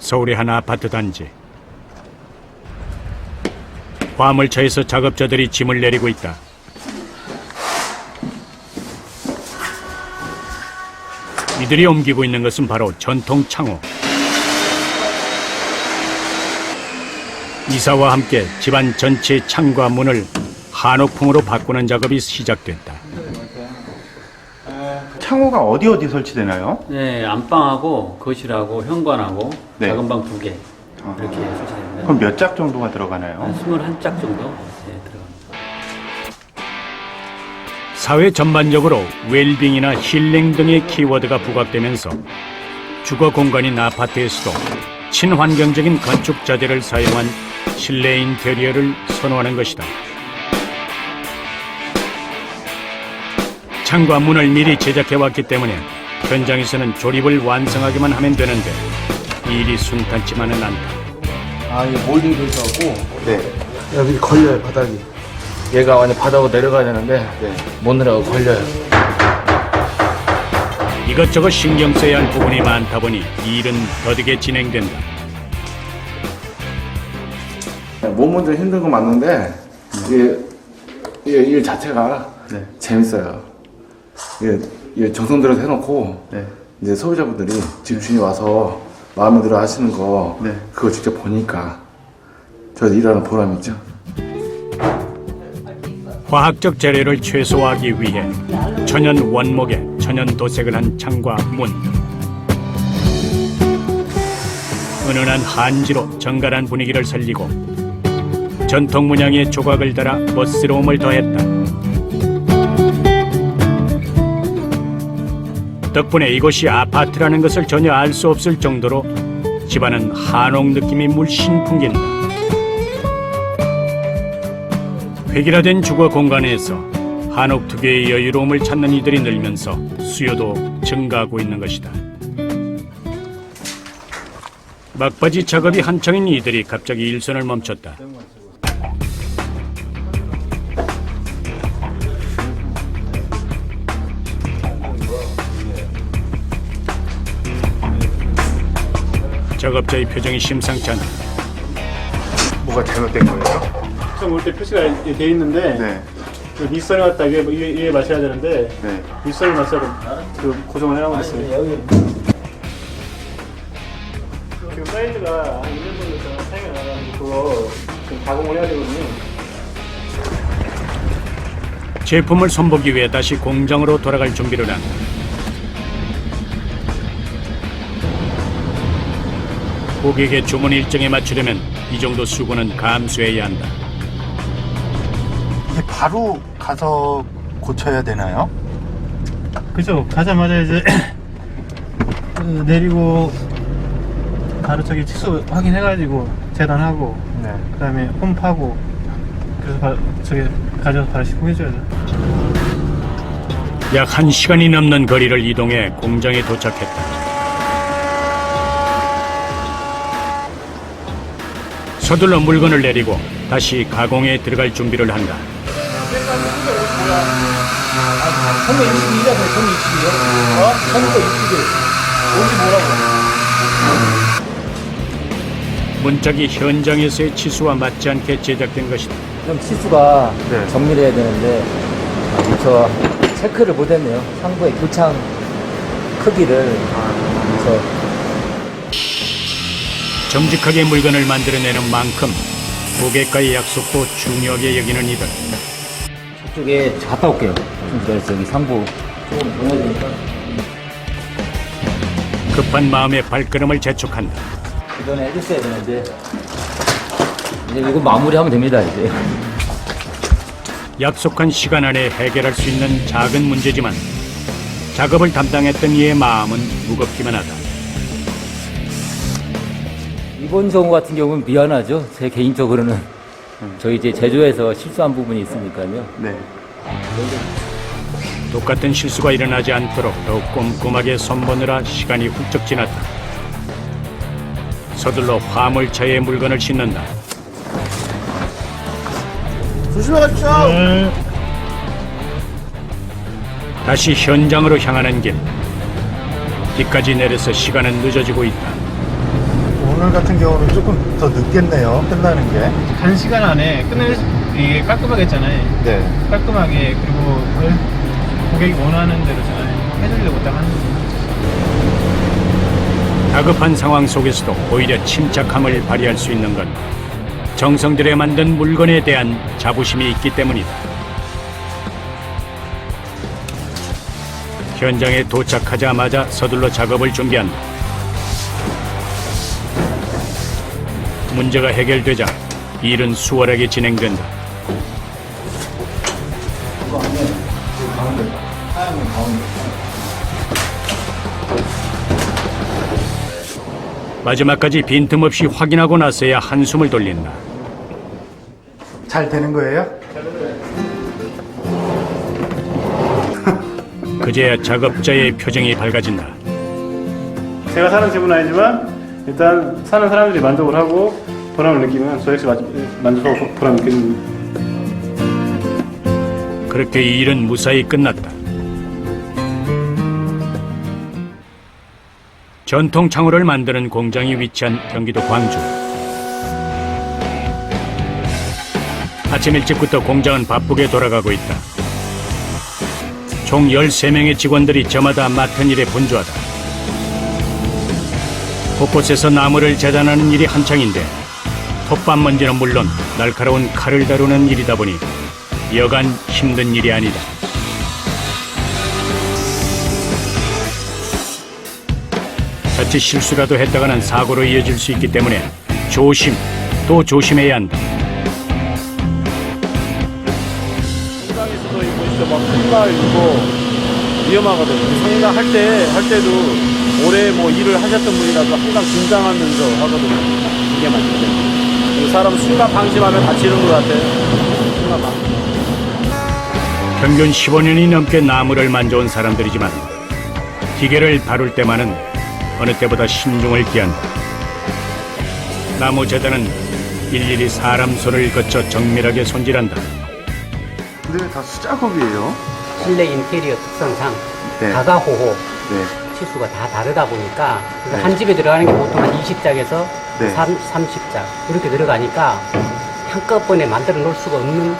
서울의 한 아파트 단지. 화물차에서 작업자들이 짐을 내리고 있다. 이들이 옮기고 있는 것은 바로 전통 창호. 이사와 함께 집안 전체의 창과 문을 한옥풍으로 바꾸는 작업이 시작됐다. 창호가 어디 어디 설치되나요? 네, 안방하고 거실하고 현관하고 네. 작은 방 두 개 아. 이렇게 설치됩니다. 그럼 몇 짝 정도가 한 들어가나요? 21짝 정도 네, 들어갑니다. 사회 전반적으로 웰빙이나 힐링 등의 키워드가 부각되면서 주거 공간인 아파트에서도 친환경적인 건축 자재를 사용한 실내 인테리어를 선호하는 것이다. 창과 문을 미리 제작해 왔기 때문에 현장에서는 조립을 완성하기만 하면 되는데 일이 순탄치만은 않다. 아, 이게 몰딩이 돼 있어갖고 네. 여기 걸려요 바닥이. 얘가 완전 바닥으로 내려가야 되는데 못 내려가 걸려요. 이것저것 신경 써야 할 부분이 많다 보니 일은 더디게 진행된다. 몸은 좀 힘든 건 맞는데 이게, 이게 일 자체가 네. 재밌어요. 이게, 이게 정성 들여서 해놓고 네. 이제 소비자분들이 집 주인이 와서 마음에 들어 하시는 거 네. 그거 직접 보니까 저 일하는 보람이 있죠. 과학적 재료를 최소화하기 위해 천연 원목에 천연 도색을 한 창과 문 은은한 한지로 정갈한 분위기를 살리고 전통 문양의 조각을 달아 멋스러움을 더했다 덕분에 이곳이 아파트라는 것을 전혀 알 수 없을 정도로 집안은 한옥 느낌이 물씬 풍긴다 획일화된 주거 공간에서 한옥 특유의 여유로움을 찾는 이들이 늘면서 수요도 증가하고 있는 것이다. 막바지 작업이 한창인 이들이 갑자기 일선을 멈췄다. 작업자의 표정이 심상치 않다. 뭐가 잘못된 거예요? 처음 올때 표시가 돼 있는데 네. 그 밑선을 갖다 위에, 위에, 위에 맞춰야 되는데 네. 밑선을 맞춰서 그 고정을 해놓은 있어요. 그 사이즈가 한 1년 정도 있다가 사용이 안 나가지고 그거 지금 가공을 해야 되거든요. 제품을 손보기 위해 다시 공장으로 돌아갈 준비를 한다. 고객의 주문 일정에 맞추려면 이 정도 수고는 감수해야 한다. 이게 바로 가서 고쳐야 되나요? 그죠. 가자마자 이제 그 내리고 바로 저기 치수 확인해가지고 재단하고 네. 그다음에 홈 파고 그래서 바, 저기 가져서 바로 시공해줘야죠. 약 1시간이 넘는 거리를 이동해 공장에 도착했다. 서둘러 물건을 내리고 다시 가공에 들어갈 준비를 한다. 선거 22잖아요. 선거 22요. 어? 선거 22. 어디 뭐라고? 문짝이 현장에서의 치수와 맞지 않게 제작된 것이다. 좀 치수가 네. 정밀해야 되는데 아, 미처 체크를 못했네요. 상부의 교창 크기를 그래서 정직하게 물건을 만들어내는 만큼 고객과의 약속도 중요하게 여기는 이들. 저쪽에 갔다 올게요. 좀 기다려서 여기 상부 조금 보내야 되니까 급한 마음에 발걸음을 재촉한다. 그 전에 해줬어야 되는데 이제 이거 마무리하면 됩니다. 이제 약속한 시간 안에 해결할 수 있는 작은 문제지만 작업을 담당했던 이의 마음은 무겁기만 하다. 이번 경우 같은 경우는 미안하죠. 제 개인적으로는 저희 이제 제조에서 실수한 부분이 있으니까요. 네. 똑같은 실수가 일어나지 않도록 더욱 꼼꼼하게 손보느라 시간이 훌쩍 지났다. 서둘러 화물차에 물건을 싣는다. 다시 현장으로 향하는 길. 비까지 내려서 시간은 늦어지고 있다. 오늘 같은 경우는 조금 더 늦겠네요. 끝나는 게. 단시간 안에 끝낼 수, 이게 깔끔하게 했잖아요. 네. 깔끔하게 그리고 고객이 원하는 대로 잘 해주려고 딱 하는 거죠. 다급한 상황 속에서도 오히려 침착함을 발휘할 수 있는 건 정성들에 만든 물건에 대한 자부심이 있기 때문이다. 현장에 도착하자마자 서둘러 작업을 준비한다. 문제가 해결되자 일은 수월하게 진행된다. 마지막까지 빈틈없이 확인하고 나서야 한숨을 돌린다. 잘 되는 거예요? 그제야 작업자의 표정이 밝아진다. 제가 사는 집은 아니지만 일단 사는 사람들이 만족을 하고 보람을 느끼면 저 역시 마- 만족하고 보람 느끼는 그렇게 일은 무사히 끝났다. 전통 창호를 만드는 공장이 위치한 경기도 광주. 아침 일찍부터 공장은 바쁘게 돌아가고 있다. 총 13명의 직원들이 저마다 맡은 일에 분주하다. 곳곳에서 나무를 재단하는 일이 한창인데 톱밥 먼지는 물론 날카로운 칼을 다루는 일이다 보니 여간 힘든 일이 아니다. 자칫 실수라도 했다가는 사고로 이어질 수 있기 때문에 조심 또 조심해야 한다. 상당에서도 이거 진짜 막 큰날 이거 위험하거든요. 상당 할 때, 할 때도 오래 뭐 일을 하셨던 분이라도 항상 긴장하면서 하거든요. 이게 맞죠. 사람 순간 방심하면 다치는 것 같아요. 순간 방심. 평균 15년이 넘게 나무를 만져온 사람들이지만 기계를 다룰 때만은 어느 때보다 신중을 기한다. 나무 재단은 일일이 사람 손을 거쳐 정밀하게 손질한다. 근데 다 수작업이에요. 실내 인테리어 특성상 네. 다가호호 네. 치수가 다 다르다 보니까 네. 한 집에 들어가는 게 보통 한 20장에서 네. 30장 이렇게 들어가니까 한꺼번에 만들어 놓을 수가 없는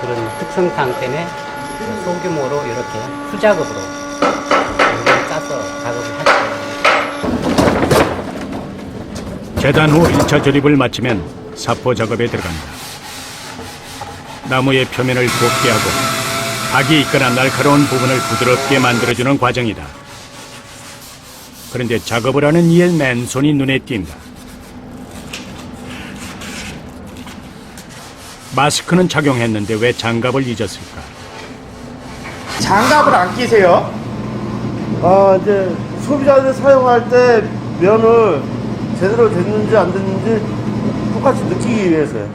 그런 특성상 때문에 소규모로 이렇게 수작업으로 짜서 작업을 하죠. 재단 후 1차 조립을 마치면 사포 작업에 들어간다. 나무의 표면을 곱게 하고 각이 있거나 날카로운 부분을 부드럽게 만들어주는 과정이다. 그런데 작업을 하는 이의 맨손이 눈에 띈다. 마스크는 착용했는데 왜 장갑을 잊었을까? 장갑을 안 끼세요? 아, 이제 소비자들 사용할 때 면을 제대로 됐는지 안 됐는지 똑같이 느끼기 위해서요.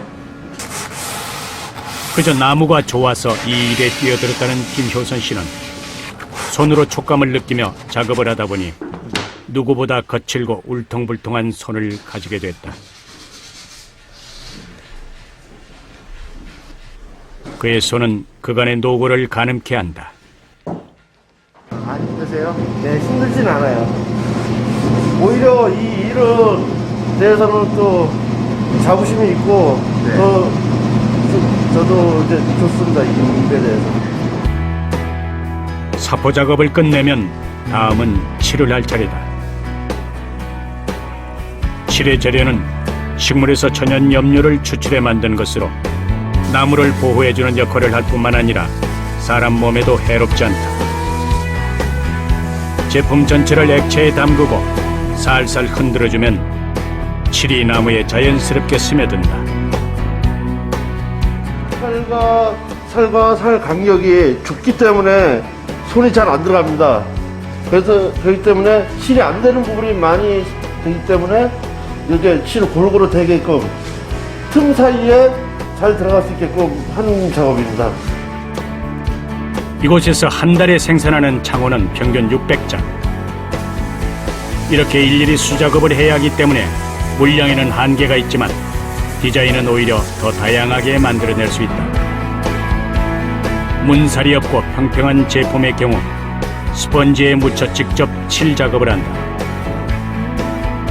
그저 나무가 좋아서 이 일에 뛰어들었다는 김효선 씨는 손으로 촉감을 느끼며 작업을 하다 보니 누구보다 거칠고 울퉁불퉁한 손을 가지게 됐다. 그의 손은 그간의 노고를 가늠케 한다. 많이 힘드세요? 네, 힘들진 않아요. 오히려 이 일은 대해서는 또 자부심이 있고, 네. 또 저- 저도 이제 좋습니다. 이 일에 대해서. 사포 작업을 끝내면 다음은 칠을 할 차례다. 칠의 재료는 식물에서 천연 염료를 추출해 만든 것으로 나무를 보호해주는 역할을 할 뿐만 아니라 사람 몸에도 해롭지 않다. 제품 전체를 액체에 담그고 살살 흔들어주면 칠이 나무에 자연스럽게 스며든다. 살과 살과 살 간격이 좁기 때문에 손이 잘 안 들어갑니다. 그래서 그렇기 때문에 실이 안 되는 부분이 많이 되기 때문에 이렇게 실을 골고루 되게끔 틈 사이에 잘 들어갈 수 있게끔 하는 작업입니다. 이곳에서 한 달에 생산하는 창호는 평균 600장. 이렇게 일일이 수작업을 해야 하기 때문에 물량에는 한계가 있지만 디자인은 오히려 더 다양하게 만들어낼 수 있다. 문살이 없고 평평한 제품의 경우 스펀지에 묻혀 직접 칠 작업을 한다.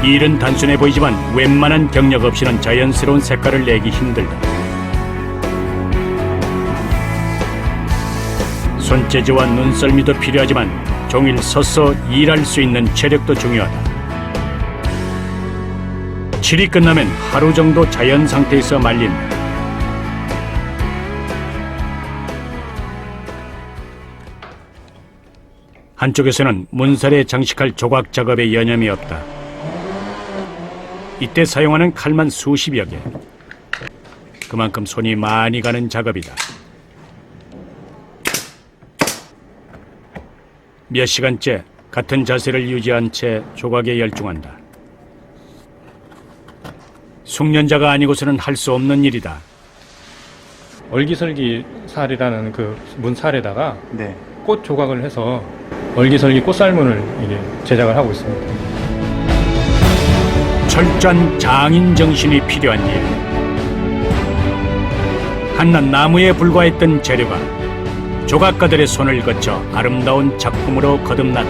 이 일은 단순해 보이지만 웬만한 경력 없이는 자연스러운 색깔을 내기 힘들다. 손재주와 눈썰미도 필요하지만 종일 서서 일할 수 있는 체력도 중요하다. 칠이 끝나면 하루 정도 자연 상태에서 말린다. 한쪽에서는 문살에 장식할 조각 작업에 여념이 없다. 이때 사용하는 칼만 수십여 개. 그만큼 손이 많이 가는 작업이다. 몇 시간째 같은 자세를 유지한 채 조각에 열중한다. 숙련자가 아니고서는 할 수 없는 일이다. 얼기설기 살이라는 그 문살에다가 네. 꽃 조각을 해서 얼기설기 꽃살문을 제작을 하고 있습니다. 철저한 장인 정신이 필요한 일. 한낱 나무에 불과했던 재료가 조각가들의 손을 거쳐 아름다운 작품으로 거듭났다.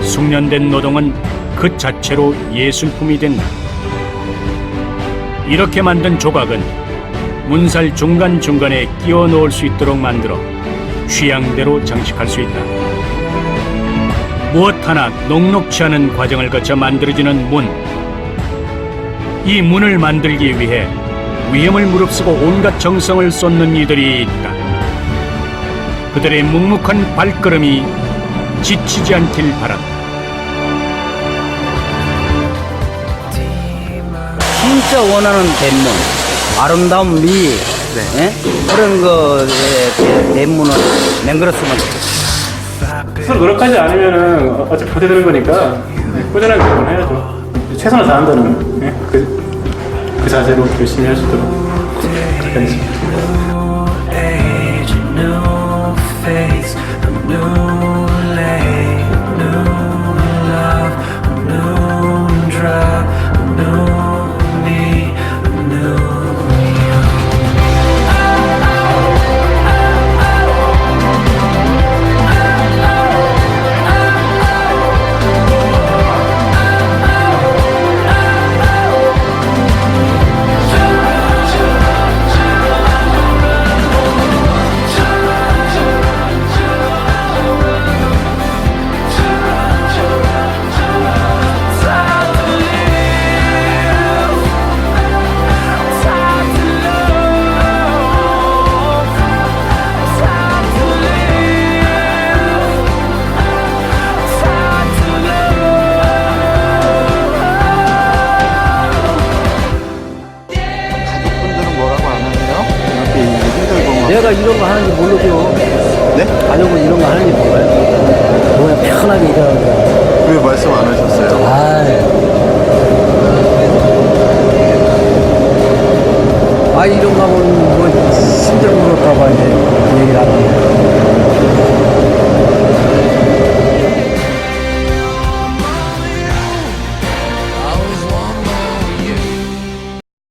숙련된 노동은 그 자체로 예술품이 된다. 이렇게 만든 조각은 문살 중간중간에 끼워 넣을 수 있도록 만들어 취향대로 장식할 수 있다. 무엇 하나 녹록치 않은 과정을 거쳐 만들어지는 문. 이 문을 만들기 위해 위험을 무릅쓰고 온갖 정성을 쏟는 이들이 있다. 그들의 묵묵한 발걸음이 지치지 않길 바란다. 진짜 원하는 대문, 아름다운 미, 예? 그런 거에 대문을 맹글었으면 좋겠어요. 서로 노력하지 않으면은 어차피 보태되는 거니까 꾸준하게 노력을 해야죠. 최선을 다한다는 예? 그, 그 자세로 열심히 할 수 있도록 하겠습니다. 하는지 모르고 네? 반역은 이런 거 하는 게 뭔가요? 뭐야, 편하게 일하는 왜 말씀 안 하셨어요? 아, 아 이런 거 하면 뭐 심장 무릎 가봐 이제 그 얘기를 하는 거예요.